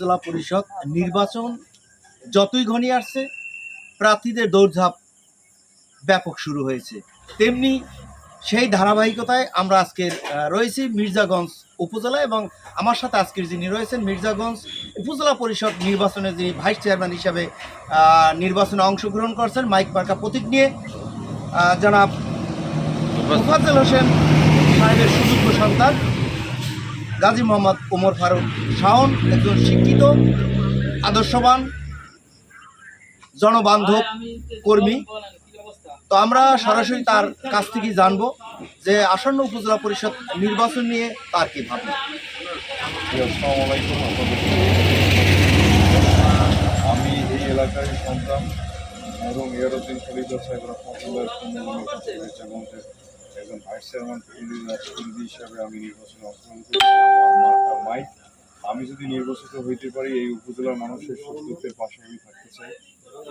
জেলা পরিষদ নির্বাচন যতই ঘনিয়ে আসছে প্রার্থীদের দৌড়ঝাঁপ ব্যাপক শুরু হয়েছে। তেমনি সেই ধারাবাহিকতায় আমরা আজকে রয়েছি মির্জাগঞ্জ উপজেলা এবং আমার সাথে আজকের যিনি রয়েছেন মির্জাগঞ্জ উপজেলা পরিষদ নির্বাচনে যিনি ভাইস চেয়ারম্যান হিসাবে নির্বাচনে অংশগ্রহণ করছেন মাইক পার্কা প্রতীক নিয়ে জনাব মুফাজ্জল হোসেন সাহেবের সুযোগ্য সন্তান। গাজী মোহাম্মদ ওমর ফারুক শাওন একজন শিক্ষিত, আদর্শবান, জনবান্ধব কর্মী তো আমরা সরাসরি তার কাছ থেকে জানব যে আসন্ন উপজেলা পরিষদ নির্বাচন নিয়ে তার কি আপনাদেরকে। আমি এই এলাকার সন্তান এবং ইয়ারুদ্দিন খলিফা সাহেব রহমতুল্লাহ মির্জাগঞ্জের একজন ভাইস চেয়ারম্যান প্রতিনিধি হিসাবে আমি নির্বাচনে অংশগ্রহণ করি আমি যদি নির্বাচিত হইতে পারি, এই উপজেলার মানুষের সুখ পাশে আমি থাকতে চাই।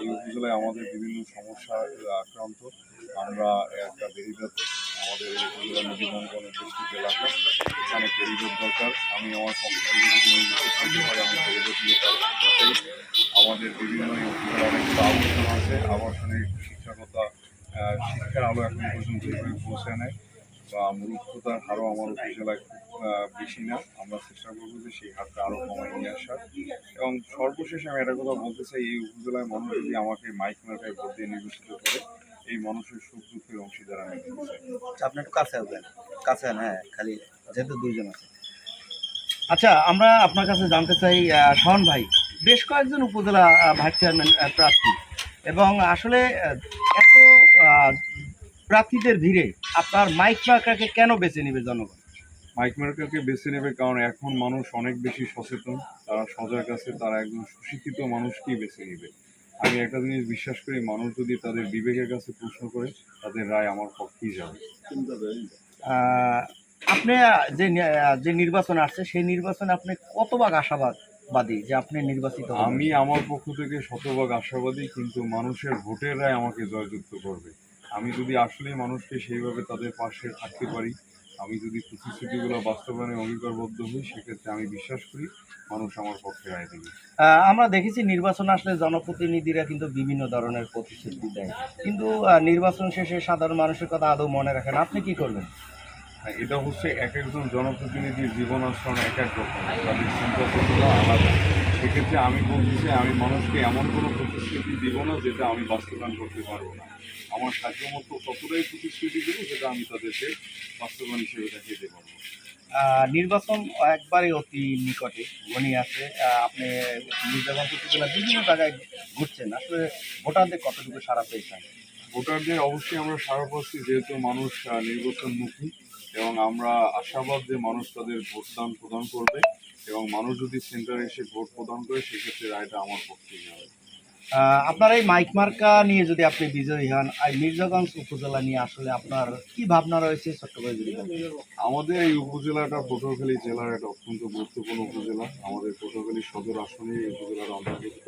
এই উপজেলায় আমাদের বিভিন্ন সমস্যা আক্রান্ত। আমরা একটা বেরিবাদ আমাদের এই উপজেলা নদীবঙ্গন ডিস্ট্রিক্ট এলাকা। এখানে বেরিবাদ দরকার। আমি আমার থেকে যদি নির্বাচিত হইতে পারি, আমি করতে চাই। আমাদের বিভিন্ন উপজেলা অনেক আবর্ষণ আছে। আবাসনের শিক্ষাকতা শিক্ষার আলো এখন পর্যন্ত এভাবে পৌঁছে নেয় বা মূর্খতার হারও আমার উপজেলায় খুব বেশি না। আমরা চেষ্টা করব যে সেই হারটা আরও কমায় নিয়ে আসার। এবং সর্বশেষ আমি একটা কথা বলতে চাই এই উপজেলায় মানুষ যদি আমাকে মাইক মার্কায় ভোট দিয়ে নির্বাচিত করে এই মানুষের সুখ দুঃখের অংশীদার আমি আচ্ছা, আপনি একটু কাছে আসবেন। কাছে হ্যাঁ খালি যেহেতু দুইজন আছে। আচ্ছা আমরা আপনার কাছে জানতে চাই শাওন ভাই বেশ কয়েকজন উপজেলা ভাইস চেয়ারম্যান প্রার্থী। এবং আসলে আহ, প্রার্থীদের ভিড়ে আপনার মাইক মার্কাকে কেন বেছে নেবে জনগণ? মাইক মার্কারকে বেছে নেবে কারণ এখন মানুষ অনেক বেশি সচেতন। তারা সজাগ আছে তারা একজন সুশিক্ষিত মানুষকেই বেছে নেবে। আমি একটা জিনিস বিশ্বাস করি মানুষ যদি তাদের বিবেকের কাছে প্রশ্ন করে তাদের রায় আমার পক্ষেই যাবে। আপনি যে যে নির্বাচন আসছে সেই নির্বাচনে আপনি কতভাগ আশাবাদী যে আপনি নির্বাচিত আমি আমার পক্ষ থেকে শতভাগ আশাবাদী কিন্তু মানুষের ভোটের রায় আমাকে জয়যুক্ত করবে। আমি যদি আসলে মানুষকে সেইভাবে তাদের পাশে থাকতে পারি আমি যদি প্রতিশ্রুতিগুলো বাস্তবায়নে অঙ্গীকারবদ্ধ হই সেক্ষেত্রে আমি বিশ্বাস করি মানুষ আমার পক্ষে রায় দেবে। আমরা দেখেছি নির্বাচন আসলে জনপ্রতিনিধিরা কিন্তু বিভিন্ন ধরনের প্রতিশ্রুতি দেয়। কিন্তু নির্বাচন শেষে সাধারণ মানুষের কথা আদৌ মনে রাখেন। আপনি কি করবেন? এটা হচ্ছে এক একজন জনপ্রতিনিধির জীবন আচরণ এক এক রকম। তাদের চিন্তা চেতনা আলাদা। সেক্ষেত্রে আমি বলছি যে আমি মানুষকে এমন কোনো প্রতিশ্রুতি দিব না যেটা আমি বাস্তবায়ন করতে পারব না। আমার সাধ্যমতো ততটাই প্রতিশ্রুতি দেবো যেটা আমি তাদেরকে বাস্তবায়ন হিসেবে দেখাইতে পারব নির্বাচন একবারে অতি নিকটে ঘনি আছে। আপনি নির্বাচন করতে গেলে বিভিন্ন জায়গায় ঘুরছেন। আসলে ভোটারদের কতটুকু সারা পেয়েছেন? ভোটারদের অবশ্যই আমরা সারা পাচ্ছি যেহেতু মানুষ নির্বাচনমুখী। এবং আমরা আশাবাদ যে মানুষ তাদের ভোটদান প্রদান করবে এবং মানুষ যদি সেন্টারে এসে ভোট প্রদান করে সেক্ষেত্রে রায়টা আমার পক্ষেই হবে। আপনার এই মাইক মার্কা নিয়ে যদি আপনি বিজয়ী হন আর মির্জাগঞ্জ উপজেলা নিয়ে আসলে আপনার কি ভাবনা রয়েছে? বলেন। আমাদের এই উপজেলাটা পটুয়াখালী জেলার একটা অত্যন্ত গুরুত্বপূর্ণ উপজেলা। আমাদের পটুয়াখালী সদর আসনে এই উপজেলার অন্তর্ভুক্ত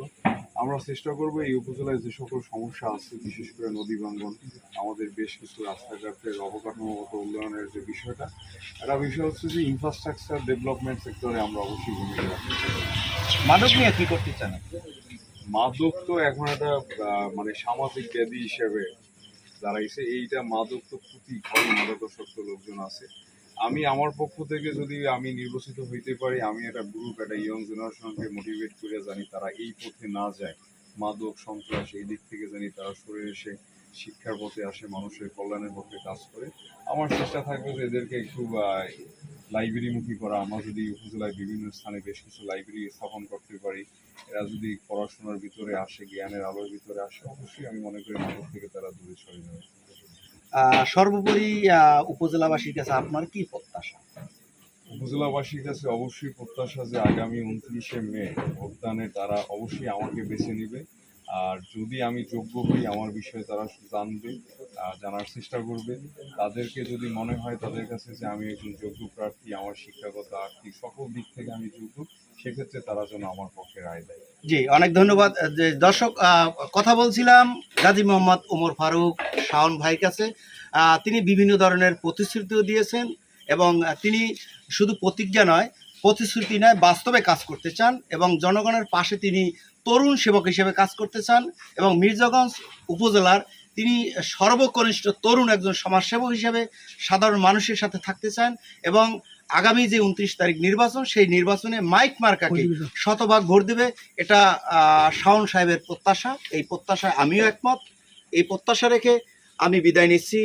আমরা চেষ্টা করব এই উপজেলায় যে সকল সমস্যা আছে বিশেষ করে নদী ভাঙ্গন আমাদের বেশ কিছু রাস্তাঘাটের অবকাঠামোগত উন্নয়নের যে বিষয়টা একটা বিষয় হচ্ছে যে ইনফ্রাস্ট্রাকচার ডেভেলপমেন্ট সেক্টরে আমরা অবশ্যই ভূমিকা রাখতে মাদক নিয়ে কি করতে চান? মাদক তো এখন একটা মানে সামাজিক ব্যাধি হিসেবে দাঁড়াইছে। এইটা মাদক তো প্রতি ঘরে মাদকাসক্ত লোকজন আছে। আমি আমার পক্ষ থেকে যদি আমি নির্বাচিত হইতে পারি, আমি একটা গ্রুপ একটা ইয়ং জেনারেশনকে মোটিভেট করে জানি তারা এই পথে না যায়। মাদক, সন্ত্রাস, এই দিক থেকে জানি তারা সরে এসে শিক্ষার পথে আসে, মানুষের কল্যাণের পথে কাজ করে। আমার চেষ্টা থাকবে যে এদেরকে একটু লাইব্রেরিমুখী করা। আমরা যদি উপজেলায় বিভিন্ন স্থানে বেশ কিছু লাইব্রেরি স্থাপন করতে পারি, এরা যদি পড়াশোনার ভিতরে আসে, জ্ঞানের আলোর ভিতরে আসে, অবশ্যই আমি মনে করি মাদক থেকে তারা দূরে সরে যাবে। সর্বোপরি উপজেলাবাসীর কাছে আপনার কি প্রত্যাশা? উপজেলাবাসীর কাছে অবশ্যই প্রত্যাশা যে আগামী উনত্রিশে মে ভোটদানে তারা অবশ্যই আমাকে বেছে নেবে। আর যদি আমি যোগ্য হই, আমার বিষয়ে তারা জানবে জানার চেষ্টা করবে। তাদেরকে যদি মনে হয় তাদের কাছে যে আমি একজন যোগ্য প্রার্থী, আমার শিক্ষাগত, আর্থিক সকল দিক থেকে আমি যোগ্য, সেক্ষেত্রে তারা যেন আমার পক্ষে রায় দেয়। জি, অনেক ধন্যবাদ। দর্শক কথা বলছিলাম গাজী মোহাম্মদ ওমর ফারুক শাওন ভাইয়ের কাছে। তিনি বিভিন্ন ধরনের প্রতিশ্রুতিও দিয়েছেন এবং তিনি শুধু প্রতিজ্ঞা নয় প্রতিশ্রুতি নেয় বাস্তবে কাজ করতে চান এবং জনগণের পাশে তিনি তরুণ সেবক হিসেবে কাজ করতে চান এবং মির্জাগঞ্জ উপজেলার তিনি সর্বকনিষ্ঠ তরুণ একজন সমাজসেবক হিসেবে সাধারণ মানুষের সাথে থাকতে চান এবং আগামী যে উনত্রিশ তারিখ নির্বাচন সেই নির্বাচনে মাইক মার্কাকে শতভাগ ভোট দেবে। এটা শাওন সাহেবের প্রত্যাশা। এই প্রত্যাশায় আমিও একমত। এই প্রত্যাশা রেখে আমি বিদায় নিচ্ছি।